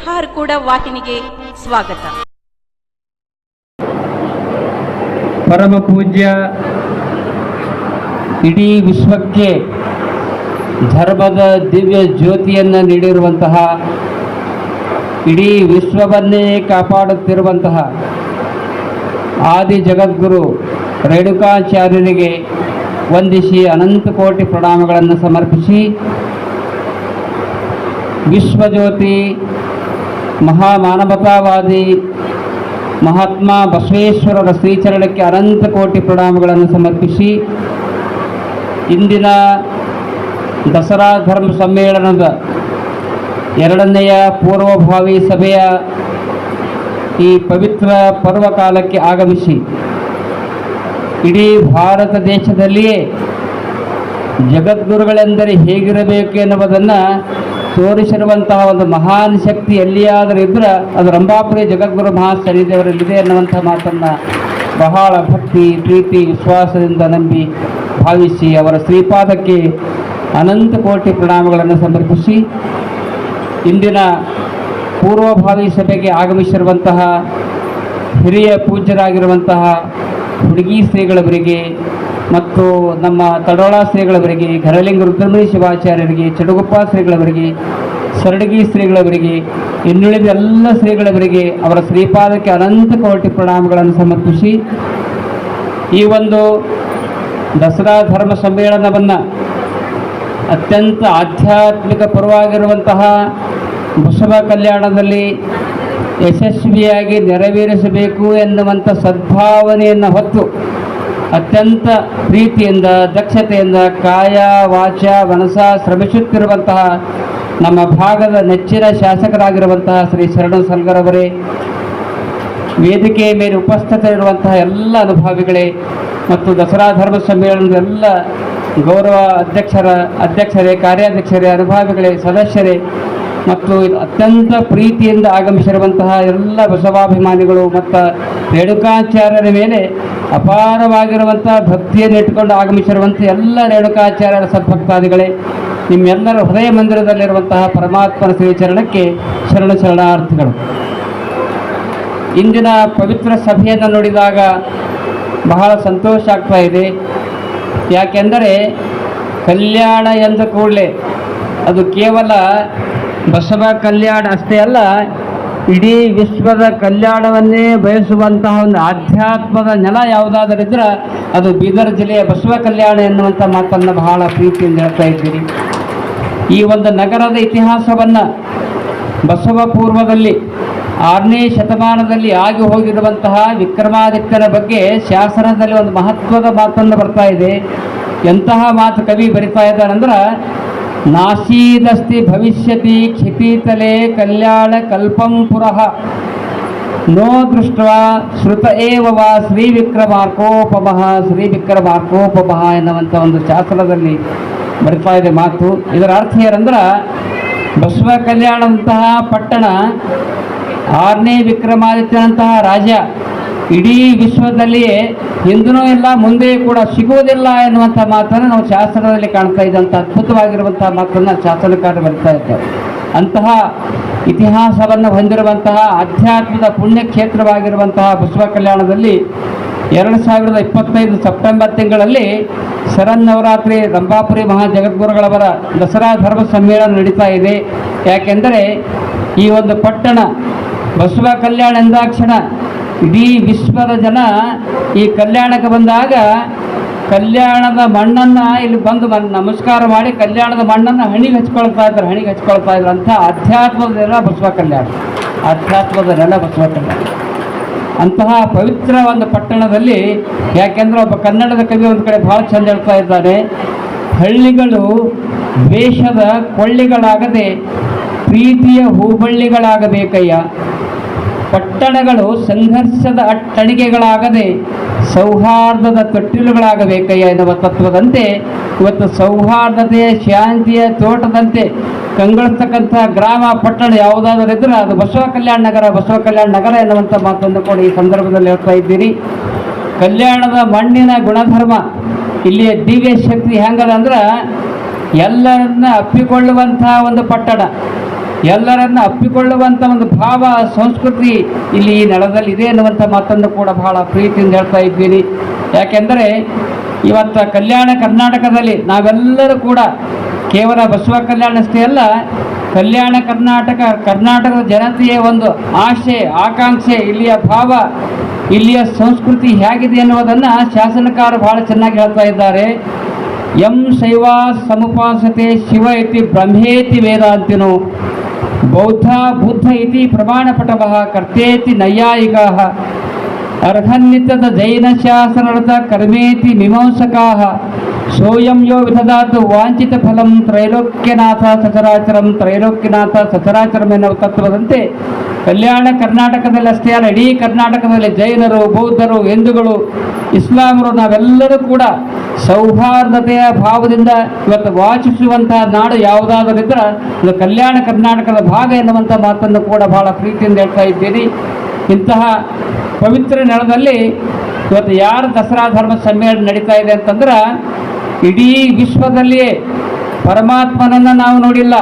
ಬಿಹಾರ್ ಕೂಡ ವಾಹಿನಿಗೆ ಸ್ವಾಗತ. ಪರಮ ಪೂಜ್ಯ, ಇಡೀ ವಿಶ್ವಕ್ಕೆ ಧರ್ಮದ ದಿವ್ಯ ಜ್ಯೋತಿಯನ್ನು ನೀಡಿರುವಂತಹ, ಇಡೀ ವಿಶ್ವವನ್ನೇ ಕಾಪಾಡುತ್ತಿರುವಂತಹ ಆದಿ ಜಗದ್ಗುರು ರೇಣುಕಾಚಾರ್ಯರಿಗೆ ವಂದಿಸಿ ಅನಂತ ಕೋಟಿ ಪ್ರಣಾಮಗಳನ್ನು ಸಮರ್ಪಿಸಿ, ವಿಶ್ವಜ್ಯೋತಿ ಮಹಾಮಾನವತಾವಾದಿ ಮಹಾತ್ಮ ಬಸವೇಶ್ವರರ ಶ್ರೀಚರಣಕ್ಕೆ ಅನಂತ ಕೋಟಿ ಪ್ರಣಾಮಗಳನ್ನು ಸಮರ್ಪಿಸಿ ಇಂದಿನ ದಸರಾ ಧರ್ಮ ಸಮ್ಮೇಳನದ ಎರಡನೆಯ ಪೂರ್ವಭಾವಿ ಸಭೆಯ ಈ ಪವಿತ್ರ ಪರ್ವಕಾಲಕ್ಕೆ ಆಗಮಿಸಿ ಇಡೀ ಭಾರತ ದೇಶದಲ್ಲಿಯೇ ಜಗದ್ಗುರುಗಳೆಂದರೆ ಹೇಗಿರಬೇಕು ಎನ್ನುವುದನ್ನು ತೋರಿಸಿರುವಂತಹ ಒಂದು ಮಹಾನ್ ಶಕ್ತಿ ಎಲ್ಲಿಯಾದರೂ ಇದ್ರೆ ಅದು ರಂಭಾಪುರಿ ಜಗದ್ಗುರು ಮಹಾಶನಿದೇವರಲ್ಲಿದೆ ಅನ್ನುವಂಥ ಮಾತನ್ನು ಬಹಳ ಭಕ್ತಿ, ಪ್ರೀತಿ, ವಿಶ್ವಾಸದಿಂದ ನಂಬಿ ಭಾವಿಸಿ ಅವರ ಶ್ರೀಪಾದಕ್ಕೆ ಅನಂತ ಕೋಟಿ ಪ್ರಣಾಮಗಳನ್ನು ಸಮರ್ಪಿಸಿ ಇಂದಿನ ಪೂರ್ವಭಾವಿ ಸಭೆಗೆ ಆಗಮಿಸಿರುವಂತಹ ಹಿರಿಯ ಪೂಜ್ಯರಾಗಿರುವಂತಹ ಹುಡುಗಿ ಶ್ರೀಗಳವರಿಗೆ ಮತ್ತು ನಮ್ಮ ತಡೋಳ ಶ್ರೀಗಳವರಿಗೆ, ಘರಲಿಂಗ ರುದ್ರಮಣಿ ಶಿವಾಚಾರ್ಯರಿಗೆ, ಚಡುಗುಪ್ಪ ಶ್ರೀಗಳವರಿಗೆ, ಸರಡಗಿ ಶ್ರೀಗಳವರಿಗೆ, ಇನ್ನುಳಿದ ಎಲ್ಲ ಶ್ರೀಗಳವರಿಗೆ ಅವರ ಶ್ರೀಪಾದಕ್ಕೆ ಅನಂತ ಕೋಟಿ ಪ್ರಣಾಮಗಳನ್ನು ಸಮರ್ಪಿಸಿ, ಈ ಒಂದು ದಸರಾ ಧರ್ಮ ಸಮ್ಮೇಳನವನ್ನು ಅತ್ಯಂತ ಆಧ್ಯಾತ್ಮಿಕ ಪರವಾಗಿರುವಂತಹ ಬಸವ ಕಲ್ಯಾಣದಲ್ಲಿ ಯಶಸ್ವಿಯಾಗಿ ನೆರವೇರಿಸಬೇಕು ಎನ್ನುವಂಥ ಸದ್ಭಾವನೆಯನ್ನು ಹೊತ್ತು ಅತ್ಯಂತ ಪ್ರೀತಿಯಿಂದ, ದಕ್ಷತೆಯಿಂದ ಕಾಯ, ವಾಚ, ಮನಸ ಶ್ರಮಿಸುತ್ತಿರುವಂತಹ ನಮ್ಮ ಭಾಗದ ನೆಚ್ಚಿನ ಶಾಸಕರಾಗಿರುವಂತಹ ಶ್ರೀ ಶರಣ ಸಲ್ಗರವರೇ ವೇದಿಕೆಯ ಮೇಲೆ ಉಪಸ್ಥಿತರಿರುವಂತಹ ಎಲ್ಲ ಅನುಭಾವಿಗಳೇ ಮತ್ತು ದಸರಾ ಧರ್ಮ ಸಮ್ಮೇಳನದ ಎಲ್ಲ ಗೌರವ ಅಧ್ಯಕ್ಷರ, ಅಧ್ಯಕ್ಷರೇ, ಕಾರ್ಯಾಧ್ಯಕ್ಷರೇ, ಅನುಭಾವಿಗಳೇ, ಸದಸ್ಯರೇ ಮತ್ತು ಅತ್ಯಂತ ಪ್ರೀತಿಯಿಂದ ಆಗಮಿಸಿರುವಂತಹ ಎಲ್ಲ ಬಸವಾಭಿಮಾನಿಗಳು ಮತ್ತು ರೇಣುಕಾಚಾರ್ಯರ ಮೇಲೆ ಅಪಾರವಾಗಿರುವಂಥ ಭಕ್ತಿಯನ್ನು ಇಟ್ಟುಕೊಂಡು ಆಗಮಿಸಿರುವಂಥ ಎಲ್ಲ ರೇಣುಕಾಚಾರ್ಯರ ಸದ್ಭಕ್ತಾದಿಗಳೇ, ನಿಮ್ಮೆಲ್ಲರ ಹೃದಯ ಮಂದಿರದಲ್ಲಿರುವಂತಹ ಪರಮಾತ್ಮನ ಶ್ರೀಚರಣಕ್ಕೆ ಶರಣ ಶರಣಾರ್ಥಿಗಳು. ಇಂದಿನ ಪವಿತ್ರ ಸಭೆಯನ್ನು ನೋಡಿದಾಗ ಬಹಳ ಸಂತೋಷ ಆಗ್ತಾ ಇದೆ. ಯಾಕೆಂದರೆ ಕಲ್ಯಾಣ ಎಂದ ಕೂಡಲೇ ಅದು ಕೇವಲ ಬಸವ ಕಲ್ಯಾಣ ಅಷ್ಟೇ ಅಲ್ಲ, ಇಡೀ ವಿಶ್ವದ ಕಲ್ಯಾಣವನ್ನೇ ಬಯಸುವಂತಹ ಒಂದು ಆಧ್ಯಾತ್ಮದ ನೆಲ ಯಾವುದಾದರಿದ್ರೆ ಅದು ಬೀದರ್ ಜಿಲ್ಲೆಯ ಬಸವ ಕಲ್ಯಾಣ ಎನ್ನುವಂಥ ಮಾತನ್ನು ಬಹಳ ಪ್ರೀತಿಯಿಂದ ಹೇಳ್ತಾ ಇದ್ದೀರಿ. ಈ ಒಂದು ನಗರದ ಇತಿಹಾಸವನ್ನು ಬಸವ ಪೂರ್ವದಲ್ಲಿ ಆರನೇ ಶತಮಾನದಲ್ಲಿ ಆಗಿ ಹೋಗಿರುವಂತಹ ವಿಕ್ರಮಾದಿತ್ಯನ ಬಗ್ಗೆ ಶಾಸನದಲ್ಲಿ ಒಂದು ಮಹತ್ವದ ಮಾತನ್ನು ಬರ್ತಾ ಇದೆ. ಎಂತಹ ಮಾತು ಕವಿ ಬರಿತಾ ಇದ್ದಾರಂದ್ರೆ ನಾಸೀದಸ್ತಿ ಭವಿಷ್ಯತಿ ಕ್ಷಿತೀತಲೆ ಕಲ್ಯಾಣ ಕಲ್ಪಂ ಪುರಃ. ನೋ ದೃಷ್ಟ ಶ್ರುತ ಏವ ವಾ ಶ್ರೀ ವಿಕ್ರಮಾರ್ಕೋಪಮಃ ಶ್ರೀ ವಿಕ್ರಮಾರ್ಕೋಪಮಃ ಎನ್ನುವಂಥ ಒಂದು ಶಾಸ್ತ್ರದಲ್ಲಿ ಬರ್ತಾ ಇದೆ ಮಾತು. ಇದರ ಅರ್ಥ ಏನಂದ್ರೆ ಬಸವ ಕಲ್ಯಾಣದಂತಹ ಪಟ್ಟಣ, ಆರನೇ ವಿಕ್ರಮಾದಿತ್ಯನಂತಹ ರಾಜ ಇಡೀ ವಿಶ್ವದಲ್ಲಿಯೇ ಹಿಂದೂ ಇಲ್ಲ ಮುಂದೆ ಕೂಡ ಸಿಗುವುದಿಲ್ಲ ಎನ್ನುವಂಥ ಮಾತನ್ನು ನಾವು ಶಾಸ್ತ್ರದಲ್ಲಿ ಕಾಣ್ತಾ ಇದ್ದಂಥ ಅದ್ಭುತವಾಗಿರುವಂತಹ ಮಾತನ್ನು ಶಾಸನಕಾರ ಬರ್ತಾ ಇದ್ದಾರೆ. ಅಂತಹ ಇತಿಹಾಸವನ್ನು ಹೊಂದಿರುವಂತಹ ಆಧ್ಯಾತ್ಮದ ಪುಣ್ಯಕ್ಷೇತ್ರವಾಗಿರುವಂತಹ ಬಸವ ಕಲ್ಯಾಣದಲ್ಲಿ ಎರಡು ಸಾವಿರದ ಇಪ್ಪತ್ತೈದು ಸೆಪ್ಟೆಂಬರ್ ತಿಂಗಳಲ್ಲಿ ಶರನ್ನವರಾತ್ರಿ ರಂಭಾಪುರಿ ಮಹಾಜಗದ್ಗುರುಗಳವರ ದಸರಾ ಧರ್ಮ ಸಮ್ಮೇಳನ ನಡೀತಾ ಇದೆ. ಯಾಕೆಂದರೆ ಈ ಒಂದು ಪಟ್ಟಣ ಬಸವ ಕಲ್ಯಾಣ ಎಂದಾಕ್ಷಣ ಇಡೀ ವಿಶ್ವದ ಜನ ಈ ಕಲ್ಯಾಣಕ್ಕೆ ಬಂದಾಗ ಕಲ್ಯಾಣದ ಮಣ್ಣನ್ನು ಇಲ್ಲಿ ಬಂದು ನಮಸ್ಕಾರ ಮಾಡಿ ಕಲ್ಯಾಣದ ಮಣ್ಣನ್ನು ಹಣಿಗೆ ಹಚ್ಕೊಳ್ತಾ ಇದ್ರು, ಹಣಿಗೆ ಹಚ್ಕೊಳ್ತಾ ಇದ್ರು ಅಂತ ಅಧ್ಯಾತ್ಮದ ನೆಲ ಬಸವ ಕಲ್ಯಾಣ. ಅಧ್ಯಾತ್ಮದ ನೆಲ ಬಸವ ಕಲ್ಯಾಣ. ಅಂತಹ ಪವಿತ್ರ ಒಂದು ಪಟ್ಟಣದಲ್ಲಿ, ಯಾಕೆಂದ್ರೆ ಒಬ್ಬ ಕನ್ನಡದ ಕವಿ ಒಂದು ಕಡೆ ಭಾಳ ಚಂದ ಹೇಳ್ತಾ ಇದ್ದಾರೆ ಹಳ್ಳಿಗಳು ದ್ವೇಷದ ಕೊಳ್ಳಿಗಳಾಗದೆ, ಪ್ರೀತಿಯ ಹೂಬಳ್ಳಿಗಳಾಗಬೇಕಯ್ಯ. ಪಟ್ಟಣಗಳು ಸಂಘರ್ಷದ ಅಟ್ಟಣಿಗೆಗಳಾಗದೆ ಸೌಹಾರ್ದದ ತೊಟ್ಟಿಲುಗಳಾಗಬೇಕಯ್ಯ ಎನ್ನುವ ತತ್ವದಂತೆ ಇವತ್ತು ಸೌಹಾರ್ದತೆಯ ಶಾಂತಿಯ ತೋಟದಂತೆ ಕಂಗೊಳಿಸ್ತಕ್ಕಂಥ ಗ್ರಾಮ ಪಟ್ಟಣ ಯಾವುದಾದ್ರೂ ಇದ್ರೆ ಅದು ಬಸವ ಕಲ್ಯಾಣ ನಗರ, ಬಸವ ಕಲ್ಯಾಣ ನಗರ ಎನ್ನುವಂಥ ಮಾತನ್ನು ಕೂಡ ಈ ಸಂದರ್ಭದಲ್ಲಿ ಹೇಳ್ತಾ ಇದ್ದೀರಿ. ಕಲ್ಯಾಣದ ಮಣ್ಣಿನ ಗುಣಧರ್ಮ ಇಲ್ಲಿಯ ದಿವ್ಯ ಶಕ್ತಿ ಹೆಂಗದ ಅಂದ್ರೆ ಎಲ್ಲರನ್ನ ಅಪ್ಪಿಕೊಳ್ಳುವಂತಹ ಒಂದು ಪಟ್ಟಣ. ಎಲ್ಲರನ್ನ ಅಪ್ಪಿಕೊಳ್ಳುವಂಥ ಒಂದು ಭಾವ, ಸಂಸ್ಕೃತಿ ಇಲ್ಲಿ ಈ ನೆಲದಲ್ಲಿ ಇದೆ ಅನ್ನುವಂಥ ಮಾತನ್ನು ಕೂಡ ಬಹಳ ಪ್ರೀತಿಯಿಂದ ಹೇಳ್ತಾ ಇದ್ದೀನಿ. ಯಾಕೆಂದರೆ ಇವತ್ತು ಕಲ್ಯಾಣ ಕರ್ನಾಟಕದಲ್ಲಿ ನಾವೆಲ್ಲರೂ ಕೂಡ ಕೇವಲ ಬಸವ ಕಲ್ಯಾಣ ಅಷ್ಟೇ ಅಲ್ಲ, ಕಲ್ಯಾಣ ಕರ್ನಾಟಕ, ಕರ್ನಾಟಕದ ಜನತೆಯ ಒಂದು ಆಶೆ, ಆಕಾಂಕ್ಷೆ, ಇಲ್ಲಿಯ ಭಾವ, ಇಲ್ಲಿಯ ಸಂಸ್ಕೃತಿ ಹೇಗಿದೆ ಎನ್ನುವುದನ್ನು ಶಾಸನಕಾರ ಬಹಳ ಚೆನ್ನಾಗಿ ಹೇಳ್ತಾ ಇದ್ದಾರೆ. ಎಂ ಶೈವ ಸಮುಪಾಸತೆ ಶಿವ ಇತಿ ಬ್ರಹ್ಮೇತಿ ವೇದಾಂತಿನೋ ಬೌದ್ಧ ಬುದ್ಧ ಇತಿ ಪ್ರಮಾಣಪಟವಃ ಕರ್ತೇತಿ ನೈಯಾಯಿಕಾಃ ಜೈನ ಶಾಸನದ ಕರ್ಮೇತಿ ಮೀಮಾಂಸಕಾಃ. ಸೋಯಂ ಯೋ ವಿಧದಾತು ವಾಂಚಿತ ಫಲಂ ತ್ರೈಲೋಕ್ಯನಾಥ ಸಚರಾಚರಂ ತ್ರೈಲೋಕ್ಯನಾಥ ಸಚರಾಚರಂ ಎನ್ನುವ ತತ್ವದಂತೆ ಕಲ್ಯಾಣ ಕರ್ನಾಟಕದಲ್ಲಿ ಅಷ್ಟೇ ಅಲ್ಲ, ಇಡೀ ಕರ್ನಾಟಕದಲ್ಲಿ ಜೈನರು, ಬೌದ್ಧರು, ಹಿಂದೂಗಳು, ಇಸ್ಲಾಮರು ನಾವೆಲ್ಲರೂ ಕೂಡ ಸೌಹಾರ್ದತೆಯ ಭಾವದಿಂದ ಇವತ್ತು ವಾಚಿಸುವಂತಹ ನಾಡು ಯಾವುದಾದರೂ ಇದ್ರೆ ಇದು ಕಲ್ಯಾಣ ಕರ್ನಾಟಕದ ಭಾಗ ಎನ್ನುವಂಥ ಮಾತನ್ನು ಕೂಡ ಬಹಳ ಪ್ರೀತಿಯಿಂದ ಹೇಳ್ತಾ ಇದ್ದೀನಿ. ಇಂತಹ ಪವಿತ್ರ ನೆಲದಲ್ಲಿ ಇವತ್ತು ಯಾರು ದಸರಾ ಧರ್ಮ ಸಮ್ಮೇಳನ ನಡೀತಾ ಇದೆ ಅಂತಂದ್ರೆ ಇಡೀ ವಿಶ್ವದಲ್ಲಿಯೇ ಪರಮಾತ್ಮನನ್ನು ನಾವು ನೋಡಿಲ್ಲ.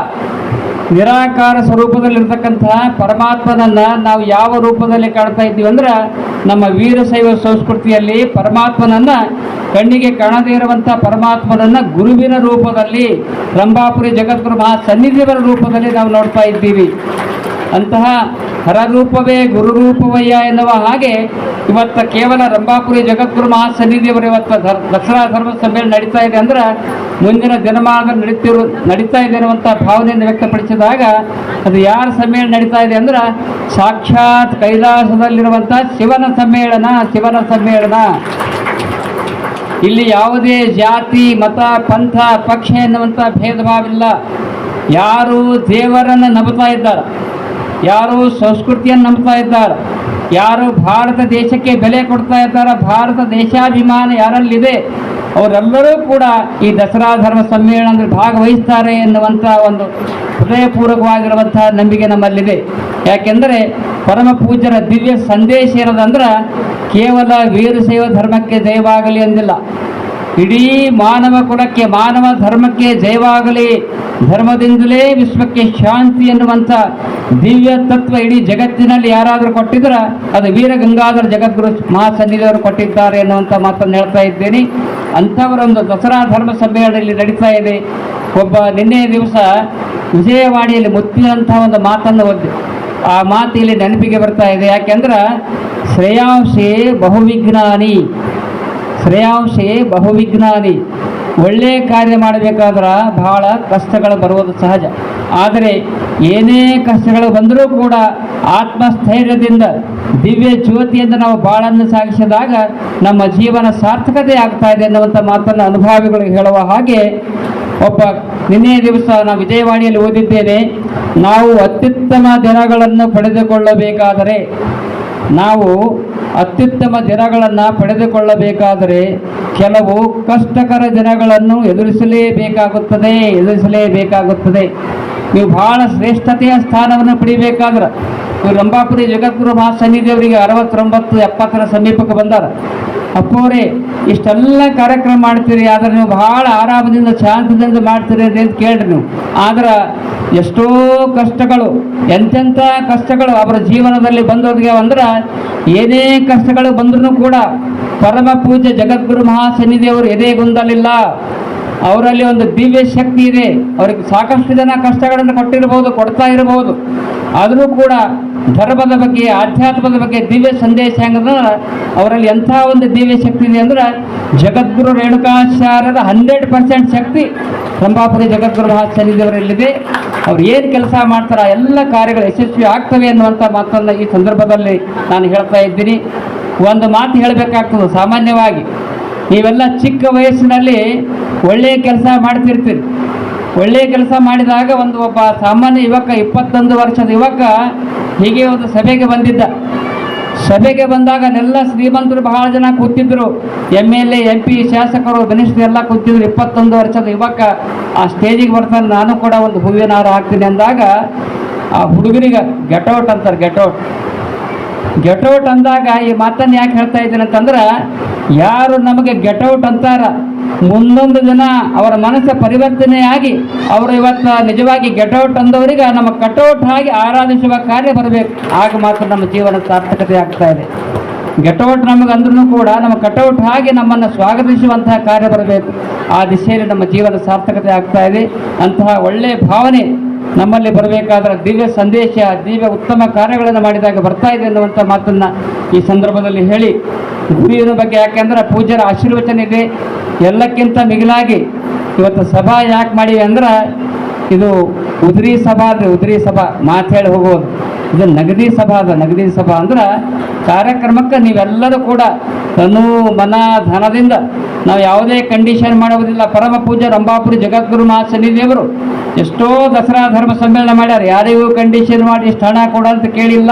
ನಿರಾಕಾರ ಸ್ವರೂಪದಲ್ಲಿರ್ತಕ್ಕಂತಹ ಪರಮಾತ್ಮನನ್ನ ನಾವು ಯಾವ ರೂಪದಲ್ಲಿ ಕಾಣ್ತಾ ಇದ್ದೀವಿ ಅಂದ್ರೆ ನಮ್ಮ ವೀರಶೈವ ಸಂಸ್ಕೃತಿಯಲ್ಲಿ ಪರಮಾತ್ಮನನ್ನ ಕಣ್ಣಿಗೆ ಕಾಣದೇ ಇರುವಂಥ ಪರಮಾತ್ಮನನ್ನ ಗುರುವಿನ ರೂಪದಲ್ಲಿ ರಂಭಾಪುರಿ ಜಗದ್ಗುರು ಮಹಾ ಸನ್ನಿಧಿಯವರ ರೂಪದಲ್ಲಿ ನಾವು ನೋಡ್ತಾ ಇದ್ದೀವಿ. ಅಂತಹ ಹರರೂಪವೇ ಗುರುರೂಪವಯ್ಯ ಎನ್ನುವ ಹಾಗೆ ಇವತ್ತು ಕೇವಲ ರಂಭಾಪುರಿ ಜಗದ್ಗುರು ಮಹಾಸನ್ನಿಧಿಯವರು ಇವತ್ತು ಧರ್ ದಸರಾ ಧರ್ಮ ಸಮ್ಮೇಳನ ನಡೀತಾ ಇದೆ ಅಂದ್ರೆ ಮುಂದಿನ ದಿನಮಾನದಲ್ಲಿ ನಡೀತಿರು, ನಡೀತಾ ಇದೆ ಅನ್ನುವಂಥ ಭಾವನೆಯನ್ನು ವ್ಯಕ್ತಪಡಿಸಿದಾಗ ಅದು ಯಾರ ಸಮ್ಮೇಳನ ನಡೀತಾ ಇದೆ ಅಂದ್ರೆ ಸಾಕ್ಷಾತ್ ಕೈಲಾಸದಲ್ಲಿರುವಂಥ ಶಿವನ ಸಮ್ಮೇಳನ ಶಿವನ ಸಮ್ಮೇಳನ. ಇಲ್ಲಿ ಯಾವುದೇ ಜಾತಿ, ಮತ, ಪಂಥ, ಪಕ್ಷ ಎನ್ನುವಂಥ ಭೇದ ಭಾವಿಲ್ಲ ಯಾರು ದೇವರನ್ನು ನಂಬುತ್ತಾ ಇದ್ದಾರೆ. ಯಾರು ಸಂಸ್ಕೃತಿಯನ್ನು ನಂಬ್ತಾ ಇದ್ದಾರೆ? ಯಾರು ಭಾರತ ದೇಶಕ್ಕೆ ಬೆಲೆ ಕೊಡ್ತಾ ಇದ್ದಾರೆ? ಭಾರತ ದೇಶಾಭಿಮಾನ ಯಾರಲ್ಲಿದೆ? ಅವರೆಲ್ಲರೂ ಕೂಡ ಈ ದಸರಾ ಧರ್ಮ ಸಮ್ಮೇಳನದಲ್ಲಿ ಭಾಗವಹಿಸ್ತಾರೆ ಎನ್ನುವಂಥ ಒಂದು ಹೃದಯಪೂರ್ವಕವಾಗಿರುವಂತಹ ನಂಬಿಕೆ ನಮ್ಮಲ್ಲಿದೆ. ಯಾಕೆಂದರೆ ಪರಮ ಪೂಜ್ಯರ ದಿವ್ಯ ಸಂದೇಶ ಏನದಂದ್ರೆ ಕೇವಲ ವೀರಶೈವ ಧರ್ಮಕ್ಕೆ ಜಯವಾಗಲಿ ಎಂದಿಲ್ಲ ಇಡೀ ಮಾನವ ಕುಲಕ್ಕೆ, ಮಾನವ ಧರ್ಮಕ್ಕೆ ಜಯವಾಗಲಿ. ಧರ್ಮದಿಂದಲೇ ವಿಶ್ವಕ್ಕೆ ಶಾಂತಿ ಎನ್ನುವಂಥ ದಿವ್ಯ ತತ್ವ ಇಡೀ ಜಗತ್ತಿನಲ್ಲಿ ಯಾರಾದರೂ ಕೊಟ್ಟಿದ್ರೆ ಅದು ವೀರ ಗಂಗಾಧರ ಜಗದ್ಗುರು ಮಹಾಸನ್ನಿಧಿಯವರು ಕೊಟ್ಟಿದ್ದಾರೆ ಅನ್ನುವಂಥ ಮಾತನ್ನು ಹೇಳ್ತಾ ಇದ್ದೇನೆ. ಅಂಥವರೊಂದು ದಸರಾ ಧರ್ಮ ಸಮ್ಮೇಳನದಲ್ಲಿ ನಡೀತಾ ಇದೆ. ಒಬ್ಬ ನಿನ್ನೆ ದಿವಸ ವಿಜಯವಾಣಿಯಲ್ಲಿ ಮುತ್ತಿನಂಥ ಒಂದು ಮಾತನ್ನು ಓದಿದೆ ಆ ಮಾತು ಇಲ್ಲಿ ನೆನಪಿಗೆ ಬರ್ತಾ ಇದೆ. ಯಾಕೆಂದ್ರೆ ಶ್ರೇಯಾಂಶೇ ಬಹುವಿಜ್ಞಾನಿ ಶ್ರೇಯಾಂಶೇ ಬಹುವಿಜ್ಞಾನಿ ಒಳ್ಳೆಯ ಕಾರ್ಯ ಮಾಡಬೇಕಾದ್ರೆ ಬಹಳ ಕಷ್ಟಗಳು ಬರುವುದು ಸಹಜ. ಆದರೆ ಏನೇ ಕಷ್ಟಗಳು ಬಂದರೂ ಕೂಡ ಆತ್ಮಸ್ಥೈರ್ಯದಿಂದ, ದಿವ್ಯ ಜ್ಯೋತಿಯಿಂದ ನಾವು ಬಾಳನ್ನು ಸಾಗಿಸಿದಾಗ ನಮ್ಮ ಜೀವನ ಸಾರ್ಥಕತೆ ಆಗ್ತಾ ಇದೆ ಅನ್ನುವಂಥ ಮಾತನ್ನು ಅನುಭವಿಗಳು ಹೇಳುವ ಹಾಗೆ ಒಬ್ಬ ನಿನ್ನೆ ದಿವಸ ನಾವು ವಿಜಯವಾಣಿಯಲ್ಲಿ ಓದಿದ್ದೇನೆ, ನಾವು ಅತ್ಯುತ್ತಮ ದಿನಗಳನ್ನು ಪಡೆದುಕೊಳ್ಳಬೇಕಾದರೆ ನಾವು ಅತ್ಯುತ್ತಮ ದಿನಗಳನ್ನು ಪಡೆದುಕೊಳ್ಳಬೇಕಾದರೆ ಕೆಲವು ಕಷ್ಟಕರ ದಿನಗಳನ್ನು ಎದುರಿಸಲೇಬೇಕಾಗುತ್ತದೆ ಎದುರಿಸಲೇಬೇಕಾಗುತ್ತದೆ. ನೀವು ಬಹಳ ಶ್ರೇಷ್ಠತೆಯ ಸ್ಥಾನವನ್ನು ಪಡಿಬೇಕಾದ್ರೆ ಇವರು ರಂಭಾಪುರಿ ಜಗದ್ಗುರು ಮಹಾಸನ್ನಿಧಿಯವರಿಗೆ ಅರವತ್ತೊಂಬತ್ತು ಎಪ್ಪತ್ತರ ಸಮೀಪಕ್ಕೆ ಬಂದಾರ. ಅಪ್ಪೋರೇ ಇಷ್ಟೆಲ್ಲ ಕಾರ್ಯಕ್ರಮ ಮಾಡ್ತೀರಿ, ಆದರೆ ನೀವು ಬಹಳ ಆರಾಮದಿಂದ ಶಾಂತದಿಂದ ಮಾಡ್ತೀರಿ ಅಂತ ಕೇಳ್ರಿ ನೀವು. ಆದ್ರೆ ಎಷ್ಟೋ ಕಷ್ಟಗಳು, ಎಂತೆಂಥ ಕಷ್ಟಗಳು ಅವರ ಜೀವನದಲ್ಲಿ ಬಂದವ್ರಿಗೆ ಅಂದ್ರೆ ಏನೇ ಕಷ್ಟಗಳು ಬಂದ್ರೂ ಕೂಡ ಪರಮ ಪೂಜೆ ಜಗದ್ಗುರು ಮಹಾಸನ್ನಿಧಿಯವರು ಎದೆಗುಂದಲಿಲ್ಲ ಅವರಲ್ಲಿ ಒಂದು ದಿವ್ಯ ಶಕ್ತಿ ಇದೆ. ಅವರಿಗೆ ಸಾಕಷ್ಟು ಜನ ಕಷ್ಟಗಳನ್ನು ಕೊಟ್ಟಿರಬಹುದು ಕೊಡ್ತಾ ಇರಬಹುದು ಆದರೂ ಕೂಡ ಧರ್ಮದ ಬಗ್ಗೆ, ಆಧ್ಯಾತ್ಮದ ಬಗ್ಗೆ ದಿವ್ಯ ಸಂದೇಶ ಹೆಂಗಂದ್ರೆ ಅವರಲ್ಲಿ ಎಂಥ ಒಂದು ದಿವ್ಯ ಶಕ್ತಿ ಇದೆ ಅಂದ್ರೆ ಜಗದ್ಗುರು ರೇಣುಕಾಚಾರ್ಯದ ಹಂಡ್ರೆಡ್ ಪರ್ಸೆಂಟ್ ಶಕ್ತಿ ರಂಭಾಪುರಿ ಜಗದ್ಗುರು ಮಹಾಚಾರ್ಯದವರಲ್ಲಿದೆ ಅವ್ರು ಏನು ಕೆಲಸ ಮಾಡ್ತಾರೆ ಎಲ್ಲ ಕಾರ್ಯಗಳು ಯಶಸ್ವಿ ಆಗ್ತವೆ ಅನ್ನುವಂಥ ಮಾತನ್ನು ಈ ಸಂದರ್ಭದಲ್ಲಿ ನಾನು ಹೇಳ್ತಾ ಇದ್ದೀನಿ. ಒಂದು ಮಾತು ಹೇಳಬೇಕಾಗ್ತದೆ ಸಾಮಾನ್ಯವಾಗಿ. ನೀವೆಲ್ಲ ಚಿಕ್ಕ ವಯಸ್ಸಿನಲ್ಲಿ ಒಳ್ಳೆಯ ಕೆಲಸ ಮಾಡ್ತಿರ್ತೀರಿ. ಒಳ್ಳೆಯ ಕೆಲಸ ಮಾಡಿದಾಗ ಒಂದು ಒಬ್ಬ ಸಾಮಾನ್ಯ ಯುವಕ, ಇಪ್ಪತ್ತೊಂದು ವರ್ಷದ ಯುವಕ ಹೀಗೆ ಒಂದು ಸಭೆಗೆ ಬಂದಿದ್ದ. ಸಭೆಗೆ ಬಂದಾಗ ಅಲ್ಲೆಲ್ಲ ಶ್ರೀಮಂತರು ಬಹಳ ಜನ ಕೂತಿದ್ರು. M L A M P ಶಾಸಕರು ಮಿನಿಸ್ಟರ್ ಎಲ್ಲ ಕೂತಿದ್ರು. ಇಪ್ಪತ್ತೊಂದು ವರ್ಷದ ಯುವಕ ಆ ಸ್ಟೇಜಿಗೆ ಬರ್ತಾನೆ, ನಾನು ಕೂಡ ಒಂದು ಹೂವಿನ ಹಾರ ಹಾಕ್ತೀನಿ ಅಂದಾಗ ಆ ಹುಡುಗರಿಗೆ ಗೆಟೌಟ್ ಅಂತಾರೆ ಗೆಟೌಟ್ ಗೆಟೌಟ್ ಅಂದಾಗ ಈ ಮಾತನ್ನು ಯಾಕೆ ಹೇಳ್ತಾ ಇದ್ದೀನಿ ಅಂತಂದ್ರೆ ಯಾರು ನಮಗೆ ಗೆಟೌಟ್ ಅಂತಾರ? ಮುಂದೊಂದು ದಿನ ಅವರ ಮನಸ್ಸು ಪರಿವರ್ತನೆಯಾಗಿ ಅವರು ಇವತ್ತು ನಿಜವಾಗಿ ಗೆಟೌಟ್ ಅಂದವರಿಗೆ ನಮ್ಮ ಕಟೌಟ್ ಆಗಿ ಆರಾಧಿಸುವ ಕಾರ್ಯ ಬರಬೇಕು. ಆಗ ಮಾತ್ರ ನಮ್ಮ ಜೀವನ ಸಾರ್ಥಕತೆ ಆಗ್ತಾ ಇದೆ. ಗೆಟೌಟ್ ನಮಗೆ ಅಂದ್ರೂ ಕೂಡ ನಮ್ಮ ಕಟೌಟ್ ಆಗಿ ನಮ್ಮನ್ನು ಸ್ವಾಗತಿಸುವಂತಹ ಕಾರ್ಯ ಬರಬೇಕು. ಆ ದಿಶೆಯಲ್ಲಿ ನಮ್ಮ ಜೀವನ ಸಾರ್ಥಕತೆ ಆಗ್ತಾ ಇದೆ. ಅಂತಹ ಒಳ್ಳೆಯ ಭಾವನೆ ನಮ್ಮಲ್ಲಿ ಬರಬೇಕಾದ್ರೆ ದಿವ್ಯ ಸಂದೇಶ, ದಿವ್ಯ ಉತ್ತಮ ಕಾರ್ಯಗಳನ್ನು ಮಾಡಿದಾಗ ಬರ್ತಾ ಇದೆ ಅನ್ನುವಂಥ ಮಾತನ್ನು ಈ ಸಂದರ್ಭದಲ್ಲಿ ಹೇಳಿ ಗುರುವಿನ ಬಗ್ಗೆ ಯಾಕೆಂದ್ರೆ ಪೂಜ್ಯರ ಆಶೀರ್ವಚನ ಇದೆ ಎಲ್ಲಕ್ಕಿಂತ ಮಿಗಿಲಾಗಿ ಇವತ್ತು ಸಭಾ ಯಾಕೆ ಮಾಡಿವೆ ಅಂದ್ರೆ ಇದು ಉದ್ರಿ ಸಭಾ ಅಂದ್ರೆ ಉದ್ರಿ ಸಭಾ ಮಾತು ಹೇಳಿ ಹೋಗೋದು ಇದು ನಗದಿ ಸಭಾ ಅದ ನಗದಿ ಸಭಾ ಅಂದ್ರೆ ಕಾರ್ಯಕ್ರಮಕ್ಕೆ ನೀವೆಲ್ಲರೂ ಕೂಡ ತನು ಮನ ಧನದಿಂದ ನಾವು ಯಾವುದೇ ಕಂಡೀಷನ್ ಮಾಡುವುದಿಲ್ಲ. ಪರಮ ಪೂಜ್ಯ ರಂಭಾಪುರಿ ಜಗದ್ಗುರು ಮಹಾಸನ್ನಿಧಿಯವರು ಎಷ್ಟೋ ದಸರಾ ಧರ್ಮ ಸಮ್ಮೇಳನ ಮಾಡ್ಯಾರ. ಯಾರಿಗೂ ಕಂಡೀಷನ್ ಮಾಡಿ ಇಷ್ಟು ಹಣ ಕೊಡ ಅಂತ ಕೇಳಿಲ್ಲ.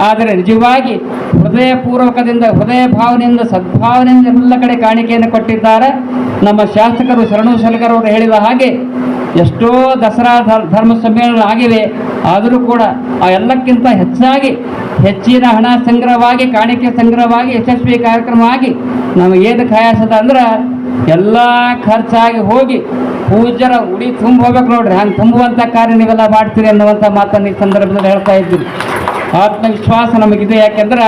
ಆದರೆ ನಿಜವಾಗಿ ಹೃದಯಪೂರ್ವಕದಿಂದ ಹೃದಯ ಭಾವನೆಯಿಂದ ಸದ್ಭಾವನೆಯಿಂದ ಎಲ್ಲ ಕಡೆ ಕಾಣಿಕೆಯನ್ನು ಕೊಟ್ಟಿದ್ದಾರೆ. ನಮ್ಮ ಶಾಸಕರು ಶರಣು ಸಲಗರವರು ಹೇಳಿದ ಹಾಗೆ ಎಷ್ಟೋ ದಸರಾ ಧರ್- ಧರ್ಮ ಸಮ್ಮೇಳನ ಆಗಿವೆ. ಆದರೂ ಕೂಡ ಆ ಎಲ್ಲಕ್ಕಿಂತ ಹೆಚ್ಚಾಗಿ ಹೆಚ್ಚಿನ ಹಣ ಸಂಗ್ರಹವಾಗಿ, ಕಾಣಿಕೆ ಸಂಗ್ರಹವಾಗಿ, ಯಶಸ್ವಿ ಕಾರ್ಯಕ್ರಮ ಆಗಿ ನಮಗೇನು ಏನು ಖಾಯಾಸದ ಅಂದ್ರೆ ಎಲ್ಲ ಖರ್ಚಾಗಿ ಹೋಗಿ ಪೂಜರ ಉಡಿ ತುಂಬ ಹೋಗ್ಬೇಕು ನೋಡ್ರಿ. ಹಂಗೆ ತುಂಬುವಂಥ ಕಾರ್ಯ ನೀವೆಲ್ಲ ಮಾಡ್ತೀರಿ ಅನ್ನುವಂಥ ಮಾತನ್ನು ಈ ಸಂದರ್ಭದಲ್ಲಿ ಹೇಳ್ತಾ ಇದ್ದೀನಿ ಆತ್ಮವಿಶ್ವಾಸ ನಮಗಿದೆ. ಯಾಕೆಂದ್ರೆ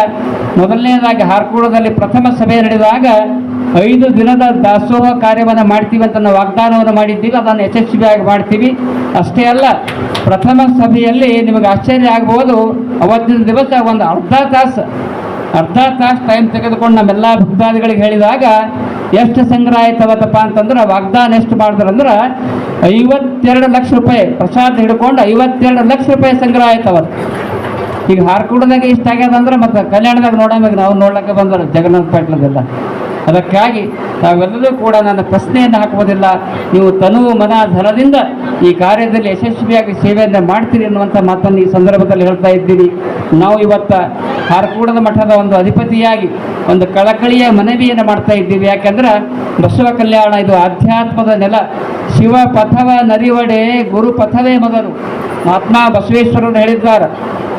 ಮೊದಲನೇದಾಗಿ ಹಾರ್ಕೂಡದಲ್ಲಿ ಪ್ರಥಮ ಸಭೆ ನಡೆದಾಗ ಐದು ದಿನದ ದಾಸೋಹ ಕಾರ್ಯವನ್ನು ಮಾಡ್ತೀವಿ ಅಂತ ನಾವು ವಾಗ್ದಾನವನ್ನು ಮಾಡಿದ್ದೀವಿ. ಅದನ್ನು ಯಶಸ್ವಿಯಾಗಿ ಮಾಡ್ತೀವಿ. ಅಷ್ಟೇ ಅಲ್ಲ, ಪ್ರಥಮ ಸಭೆಯಲ್ಲಿ ನಿಮಗೆ ಆಶ್ಚರ್ಯ ಆಗ್ಬೋದು ಅವತ್ತಿನ ದಿವಸ ಒಂದು ಅರ್ಧ ತಾಸು ಅರ್ಧ ತಾಸು ಟೈಮ್ ತೆಗೆದುಕೊಂಡು ನಮ್ಮೆಲ್ಲ ಭಕ್ತಾದಿಗಳಿಗೆ ಹೇಳಿದಾಗ, ಎಷ್ಟು ಸಂಗ್ರಹ ಆಯ್ತು ಅವತ್ತಪ್ಪ? ಅಂತಂದ್ರೆ, ವಾಗ್ದಾನ ಎಷ್ಟು ಮಾಡಿದ್ರಂದ್ರೆ ಐವತ್ತೆರಡು ಲಕ್ಷ ರೂಪಾಯಿ ಪ್ರಸಾದ ಹಿಡ್ಕೊಂಡು ಐವತ್ತೆರಡು ಲಕ್ಷ ರೂಪಾಯಿ ಸಂಗ್ರಹ ಆಯ್ತು ಅವತ್ತು. ಈಗ ಹಾರ್ಕೂಡದಾಗ ಇಷ್ಟ ಆಗ್ಯದ ಅಂದ್ರೆ ಮತ್ತು ಕಲ್ಯಾಣದಾಗ ನೋಡೋವಾಗ ನಾವು ನೋಡ್ಲಿಕ್ಕೆ ಬಂದರು ಜಗನ್ನಾಥ ಪಾಟ್ಲದೆಲ್ಲ. ಅದಕ್ಕಾಗಿ ನಾವೆಲ್ಲರೂ ಕೂಡ ನನ್ನ ಪ್ರಶ್ನೆಯನ್ನು ಹಾಕುವುದಿಲ್ಲ ನೀವು ತನು ಮನ ಧನದಿಂದ ಈ ಕಾರ್ಯದಲ್ಲಿ ಯಶಸ್ವಿಯಾಗಿ ಸೇವೆಯನ್ನು ಮಾಡ್ತೀರಿ ಅನ್ನುವಂಥ ಮಾತನ್ನು ಈ ಸಂದರ್ಭದಲ್ಲಿ ಹೇಳ್ತಾ ಇದ್ದೀರಿ. ನಾವು ಇವತ್ತ ಹಾರ್ಕೂಡದ ಮಠದ ಒಂದು ಅಧಿಪತಿಯಾಗಿ ಒಂದು ಕಳಕಳಿಯ ಮನವಿಯನ್ನು ಮಾಡ್ತಾ ಇದ್ದೀವಿ. ಯಾಕೆಂದ್ರೆ ಬಸವ ಕಲ್ಯಾಣ ಇದು ಆಧ್ಯಾತ್ಮದ ನೆಲ. ಶಿವ ಪಥವ ನರಿವಡೆ ಗುರು ಪಥವೇ ಮೊದಲು ಮಹಾತ್ಮ ಬಸವೇಶ್ವರರು ಹೇಳಿದ್ದಾರೆ,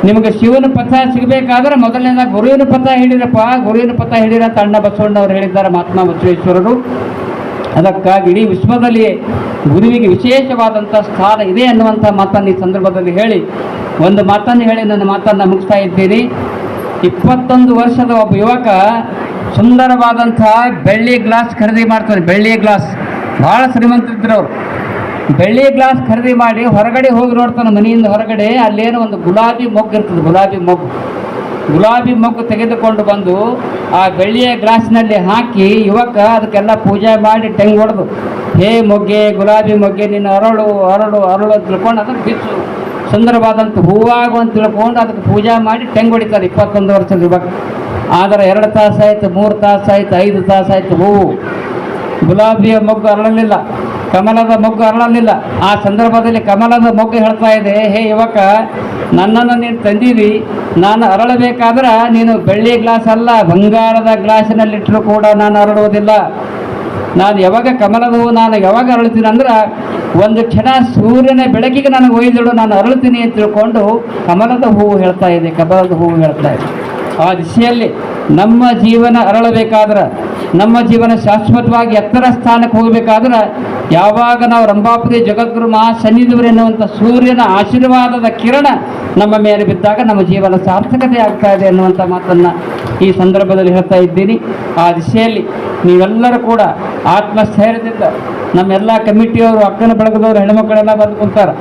ನಿಮಗೆ ಶಿವನ ಪಥ ಸಿಗಬೇಕಾದ್ರೆ ಮೊದಲನೇದ ಗುರುವಿನ ಪಥ ಹೇಳಿರಪ್ಪ, ಗುರುವಿನ ಪಥ ಹೇಳಿರ ತಣ್ಣ ಬಸವಣ್ಣವ್ರು ಹೇಳಿದ್ದಾರೆ ಮಹಾತ್ಮ ಬಸವೇಶ್ವರರು. ಅದಕ್ಕಾಗಿ ಇಡೀ ವಿಶ್ವದಲ್ಲಿ ಗುರುವಿಗೆ ವಿಶೇಷವಾದಂಥ ಸ್ಥಾನ ಇದೆ ಅನ್ನುವಂಥ ಮಾತನ್ನು ಈ ಸಂದರ್ಭದಲ್ಲಿ ಹೇಳಿ, ಒಂದು ಮಾತನ್ನು ಹೇಳಿ ನನ್ನ ಮಾತನ್ನು ಮುಗಿಸ್ತಾ ಇದ್ದೀನಿ. ಇಪ್ಪತ್ತೊಂದು ವರ್ಷದ ಒಬ್ಬ ಯುವಕ ಸುಂದರವಾದಂಥ ಬೆಳ್ಳಿ ಗ್ಲಾಸ್ ಖರೀದಿ ಮಾಡ್ತಾನೆ, ಬೆಳ್ಳಿ ಗ್ಲಾಸ್. ಭಾಳ ಶ್ರೀಮಂತರಿದ್ದರು ಅವರು. ಬೆಳ್ಳಿ ಗ್ಲಾಸ್ ಖರೀದಿ ಮಾಡಿ ಹೊರಗಡೆ ಹೋಗಿ ನೋಡ್ತಾನೆ ಮನೆಯಿಂದ ಹೊರಗಡೆ, ಅಲ್ಲೇನು ಒಂದು ಗುಲಾಬಿ ಮೊಗ್ಗು ಇರ್ತದೆ, ಗುಲಾಬಿ ಮೊಗ್ಗು. ಗುಲಾಬಿ ಮೊಗ್ಗು ತೆಗೆದುಕೊಂಡು ಬಂದು ಆ ಬೆಳ್ಳಿಯ ಗ್ಲಾಸ್ನಲ್ಲಿ ಹಾಕಿ ಯುವಕ ಅದಕ್ಕೆಲ್ಲ ಪೂಜೆ ಮಾಡಿ ಟೆಂಗ್ ಹೊಡೆದು, ಹೇ ಮೊಗ್ಗೆ, ಗುಲಾಬಿ ಮೊಗ್ಗೆ, ನಿನ್ನ ಅರಳು ಅರಳು ಅರಳು ಅಂತ ತಿಳ್ಕೊಂಡು ಅದನ್ನು ಬಿಚ್ಚು. ಸುಂದರವಾದಂಥ ಹೂವಾಗು ಅಂತ ತಿಳ್ಕೊಂಡು ಅದಕ್ಕೆ ಪೂಜೆ ಮಾಡಿ ಟೆಂಗ್ ಹೊಡಿತಾರೆ ಇಪ್ಪತ್ತೊಂದು ವರ್ಷದ ಯುವಕ. ಆದರೆ ಎರಡು ತಾಸು ಆಯ್ತು ಮೂರು ತಾಸು ಆಯ್ತು ಐದು ತಾಸು ಆಯ್ತು ಹೂವು. ಗುಲಾಬಿಯ ಮೊಗ್ಗು ಅರಳಲಿಲ್ಲ. ಕಮಲದ ಮೊಗ್ಗು ಅರಳಲಿಲ್ಲ. ಆ ಸಂದರ್ಭದಲ್ಲಿ ಕಮಲದ ಮೊಗ್ಗು ಹೇಳ್ತಾ ಇದೆ, ಹೇ ಯುವಕ, ನನ್ನನ್ನು ನೀನು ತಂದಿರಿ ನಾನು ಅರಳಬೇಕಾದ್ರೆ ನೀನು ಬೆಳ್ಳಿ ಗ್ಲಾಸ್ ಅಲ್ಲ, ಬಂಗಾರದ ಗ್ಲಾಸಿನಲ್ಲಿಟ್ಟರೂ ಕೂಡ ನಾನು ಅರಳುವುದಿಲ್ಲ. ನಾನು ಯಾವಾಗ ಕಮಲದ ಹೂವು ನಾನು ಯಾವಾಗ ಅರಳ್ತೀನಿ ಅಂದ್ರೆ, ಒಂದು ಕ್ಷಣ ಸೂರ್ಯನ ಬೆಳಕಿಗೆ ನನಗೆ ಒಯ್ದಳು ನಾನು ಅರಳುತ್ತೀನಿ ಅಂತ ತಿಳ್ಕೊಂಡು ಕಮಲದ ಹೂವು ಹೇಳ್ತಾ ಇದೆ, ಕಮಲದ ಹೂವು ಹೇಳ್ತಾ ಇದೆ. ಆ ದಿಶೆಯಲ್ಲಿ ನಮ್ಮ ಜೀವನ ಅರಳಬೇಕಾದ್ರೆ, ನಮ್ಮ ಜೀವನ ಶಾಶ್ವತವಾಗಿ ಎತ್ತರ ಸ್ಥಾನಕ್ಕೆ ಹೋಗಬೇಕಾದ್ರೆ, ಯಾವಾಗ ನಾವು ರಂಭಾಪುರಿ ಜಗದ್ಗುರು ಮಹಾಸನ್ನಿಧಿವರು ಎನ್ನುವಂಥ ಸೂರ್ಯನ ಆಶೀರ್ವಾದದ ಕಿರಣ ನಮ್ಮ ಮೇಲೆ ಬಿದ್ದಾಗ ನಮ್ಮ ಜೀವನ ಸಾರ್ಥಕತೆ ಆಗ್ತಾ ಇದೆ ಅನ್ನುವಂಥ ಮಾತನ್ನು ಈ ಸಂದರ್ಭದಲ್ಲಿ ಹೇಳ್ತಾ ಇದ್ದೀನಿ. ಆ ದಿಶೆಯಲ್ಲಿ ನೀವೆಲ್ಲರೂ ಕೂಡ ಆತ್ಮಸ್ಥೈರ್ಯದಿಂದ ನಮ್ಮೆಲ್ಲ ಕಮಿಟಿಯವರು, ಅಕ್ಕನ ಬಳಗದವರು ಹೆಣ್ಮಕ್ಕಳೆಲ್ಲ ಬಂದು ಕುಂತಾರೆ.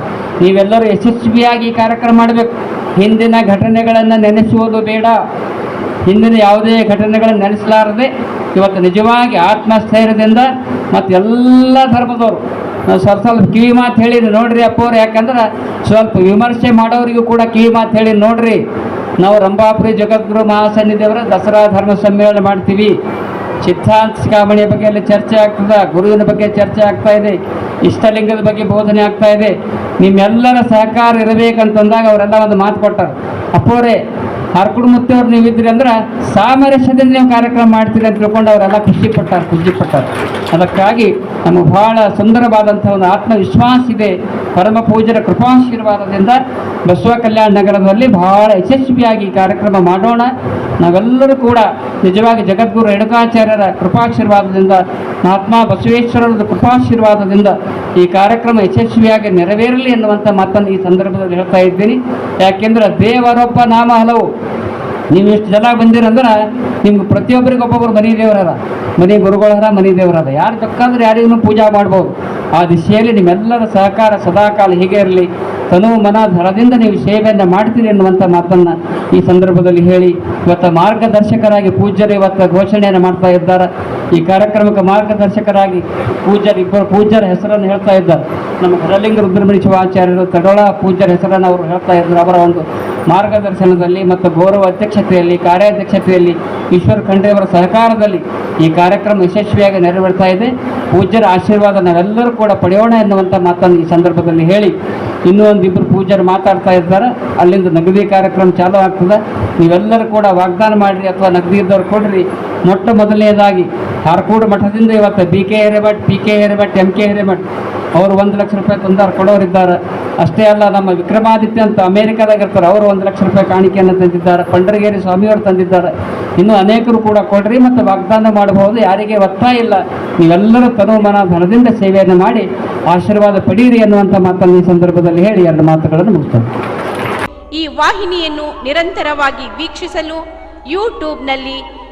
ನೀವೆಲ್ಲರೂ ಯಶಸ್ವಿಯಾಗಿ ಈ ಕಾರ್ಯಕ್ರಮ ಮಾಡಬೇಕು. ಹಿಂದಿನ ಘಟನೆಗಳನ್ನು ನೆನೆಸುವುದು ಬೇಡ. ಹಿಂದಿನ ಯಾವುದೇ ಘಟನೆಗಳನ್ನು ನೆನೆಸಲಾರದೆ ಇವತ್ತು ನಿಜವಾಗಿ ಆತ್ಮಸ್ಥೈರ್ಯದಿಂದ ಮತ್ತು ಎಲ್ಲ ಧರ್ಮದವರು ಸ್ವಲ್ಪ ಸ್ವಲ್ಪ ಕಿವಿ ಮಾತು ಹೇಳಿದ್ರು ನೋಡ್ರಿ ಅಪ್ಪವ್ರು, ಯಾಕಂದ್ರೆ ಸ್ವಲ್ಪ ವಿಮರ್ಶೆ ಮಾಡೋರಿಗೂ ಕೂಡ ಕಿವಿ ಮಾತು ಹೇಳಿ ನೋಡ್ರಿ. ನಾವು ರಂಭಾಪುರಿ ಜಗದ್ಗುರು ಮಹಾಸನ್ನಿಧಿಯವರ ದಸರಾ ಧರ್ಮ ಸಮ್ಮೇಳನ ಮಾಡ್ತೀವಿ. ಸಿದ್ಧಾಂತ ಶಿಖಾಮಣಿಯ ಬಗ್ಗೆ ಎಲ್ಲ ಚರ್ಚೆ ಆಗ್ತದೆ, ಗುರುವಿನ ಬಗ್ಗೆ ಚರ್ಚೆ ಆಗ್ತಾ ಇದೆ, ಇಷ್ಟಲಿಂಗದ ಬಗ್ಗೆ ಬೋಧನೆ ಆಗ್ತಾ ಇದೆ. ನಿಮ್ಮೆಲ್ಲರ ಸಹಕಾರ ಇರಬೇಕಂತಂದಾಗ ಅವರೆಲ್ಲ ಒಂದು ಮಾತು ಕೊಟ್ಟರು. ಅಪ್ಪೋರೆ ಹರ್ಕುಡು ನೀವು ಇದ್ರಿ ಅಂದ್ರೆ ಸಾಮರಸ್ಯದಿಂದ ನೀವು ಕಾರ್ಯಕ್ರಮ ಮಾಡ್ತೀರಿ ಅಂತ ತಿಳ್ಕೊಂಡು ಅವರೆಲ್ಲ ಖುಷಿ ಪಟ್ಟಾರೆ ಖುಷಿ ಪಟ್ಟಾರೆ. ಅದಕ್ಕಾಗಿ ನಮಗೆ ಬಹಳ ಸುಂದರವಾದಂಥ ಒಂದು ಆತ್ಮವಿಶ್ವಾಸ ಇದೆ. ಪರಮ ಪೂಜರ ಕೃಪಾಶೀರ್ವಾದದಿಂದ ಬಸವ ಕಲ್ಯಾಣ ನಗರದಲ್ಲಿ ಬಹಳ ಯಶಸ್ವಿಯಾಗಿ ಕಾರ್ಯಕ್ರಮ ಮಾಡೋಣ. ನಾವೆಲ್ಲರೂ ಕೂಡ ನಿಜವಾಗಿ ಜಗದ್ಗುರು ರೇಣುಕಾಚಾರ್ಯರ ಕೃಪಾಶೀರ್ವಾದದಿಂದ, ಮಹಾತ್ಮ ಬಸವೇಶ್ವರರ ಕೃಪಾಶೀರ್ವಾದದಿಂದ ಈ ಕಾರ್ಯಕ್ರಮ ಯಶಸ್ವಿಯಾಗಿ ನೆರವೇರಲಿ ಎನ್ನುವಂಥ ಮಾತನ್ನು ಈ ಸಂದರ್ಭದಲ್ಲಿ ಹೇಳ್ತಾ ಇದ್ದೀನಿ. ಯಾಕೆಂದ್ರೆ ದೇವರೊಬ್ಬ ನಾಮ ಹಲವು. ನೀವು ಎಷ್ಟು ಜನ ಬಂದಿರಂದ್ರೆ ನಿಮ್ಗೆ ಪ್ರತಿಯೊಬ್ಬರಿಗೊಬ್ಬೊಬ್ಬರು ಮನೆ ದೇವರದ ಮನೆ ಗುರುಗಳರ ಮನೆ ದೇವರದ ಯಾರು ಬೇಕಾದ್ರೆ ಯಾರಿಗೂ ಪೂಜಾ ಮಾಡ್ಬೋದು. ಆ ದಿಶೆಯಲ್ಲಿ ನಿಮ್ಮೆಲ್ಲರ ಸಹಕಾರ ಸದಾಕಾಲ ಹೀಗೆ ಇರಲಿ. ತನು ಮನ ಧರದಿಂದ ನೀವು ಸೇವೆಯನ್ನು ಮಾಡ್ತೀರಿ ಎನ್ನುವಂಥ ಮಾತನ್ನು ಈ ಸಂದರ್ಭದಲ್ಲಿ ಹೇಳಿ. ಇವತ್ತು ಮಾರ್ಗದರ್ಶಕರಾಗಿ ಪೂಜ್ಯರು ಇವತ್ತು ಘೋಷಣೆಯನ್ನು ಮಾಡ್ತಾ ಇದ್ದಾರೆ. ಈ ಕಾರ್ಯಕ್ರಮಕ್ಕೆ ಮಾರ್ಗದರ್ಶಕರಾಗಿ ಪೂಜ್ಯರು ಇಬ್ಬರು ಪೂಜ್ಯರ ಹೆಸರನ್ನು ಹೇಳ್ತಾ ಇದ್ದಾರೆ. ನಮ್ಮ ಹರಲಿಂಗ ರುದ್ರಮಣಿ ಶಿವಾಚಾರ್ಯರು ತಡೋಳ ಪೂಜ್ಯರ ಹೆಸರನ್ನು ಅವರು ಹೇಳ್ತಾ ಇದ್ದಾರೆ ಅವರ ಒಂದು ಮಾರ್ಗದರ್ಶನದಲ್ಲಿ ಮತ್ತು ಗೌರವ ಅಧ್ಯಕ್ಷತೆಯಲ್ಲಿ, ಕಾರ್ಯಾಧ್ಯಕ್ಷತೆಯಲ್ಲಿ ಈಶ್ವರ ಖಂಡ್ರೆಯವರ ಸಹಕಾರದಲ್ಲಿ ಈ ಕಾರ್ಯಕ್ರಮ ಯಶಸ್ವಿಯಾಗಿ ನೆರವೇರ್ತಾ ಇದೆ. ಪೂಜ್ಯರ ಆಶೀರ್ವಾದ ನಾವೆಲ್ಲರೂ ಕೂಡ ಪಡೆಯೋಣ ಎನ್ನುವಂಥ ಮಾತನ್ನು ಈ ಸಂದರ್ಭದಲ್ಲಿ ಹೇಳಿ ಇನ್ನೂ ಒಂದಿಬ್ಬರು ಪೂಜ್ಯರು ಮಾತಾಡ್ತಾ ಇದ್ದಾರೆ. ಅಲ್ಲಿಂದ ನಗದಿ ಕಾರ್ಯಕ್ರಮ ಚಾಲೂ ಆಗ್ತದೆ. ನೀವೆಲ್ಲರೂ ಕೂಡ ವಾಗ್ದಾನ ಮಾಡಿರಿ ಅಥವಾ ನಗದಿ ಇದ್ದವ್ರು ಕೊಡ್ರಿ. ಮೊಟ್ಟ ಮೊದಲನೇದಾಗಿ ಹರಕೂಡು ಮಠದಿಂದ ಇವತ್ತು B K Hiremath P K Hiremath M K Hiremath ಅವರು ಒಂದು ಲಕ್ಷ ರೂಪಾಯಿ ತಂದಾರು, ಕೊಡೋರಿದ್ದಾರೆ. ಅಷ್ಟೇ ಅಲ್ಲ, ನಮ್ಮ ವಿಕ್ರಮಾದಿತ್ಯ ಅಂತ ಅಮೇರಿಕಾದಾಗ ಇರ್ತಾರೆ, ಅವರು ಒಂದು ಲಕ್ಷ ರೂಪಾಯಿ ಕಾಣಿಕೆಯನ್ನು ತಂದಿದ್ದಾರೆ, ಪಂಡರಗೇರಿ ಸ್ವಾಮಿಯವರು ತಂದಿದ್ದಾರೆ. ಇನ್ನು ಅನೇಕರು ಕೂಡ ಕೊಡ್ರಿ ಮತ್ತು ವಾಗ್ದಾನ ಮಾಡಬಹುದು, ಯಾರಿಗೆ ಒತ್ತಾಯ ಇಲ್ಲ. ನೀವೆಲ್ಲರೂ ತನು ಮನ ಧನದಿಂದ ಸೇವೆಯನ್ನು ಮಾಡಿ ಆಶೀರ್ವಾದ ಪಡೀರಿ ಅನ್ನುವಂಥ ಮಾತನ್ನು ಈ ಸಂದರ್ಭದಲ್ಲಿ ಹೇಳಿ, ಎರಡು ಮಾತುಗಳನ್ನು ಮುಗಿಸ್ತಾರೆ ಈ ವಾಹಿನಿಯನ್ನು ನಿರಂತರವಾಗಿ ವೀಕ್ಷಿಸಲು ಯೂಟ್ಯೂಬ್ನಲ್ಲಿ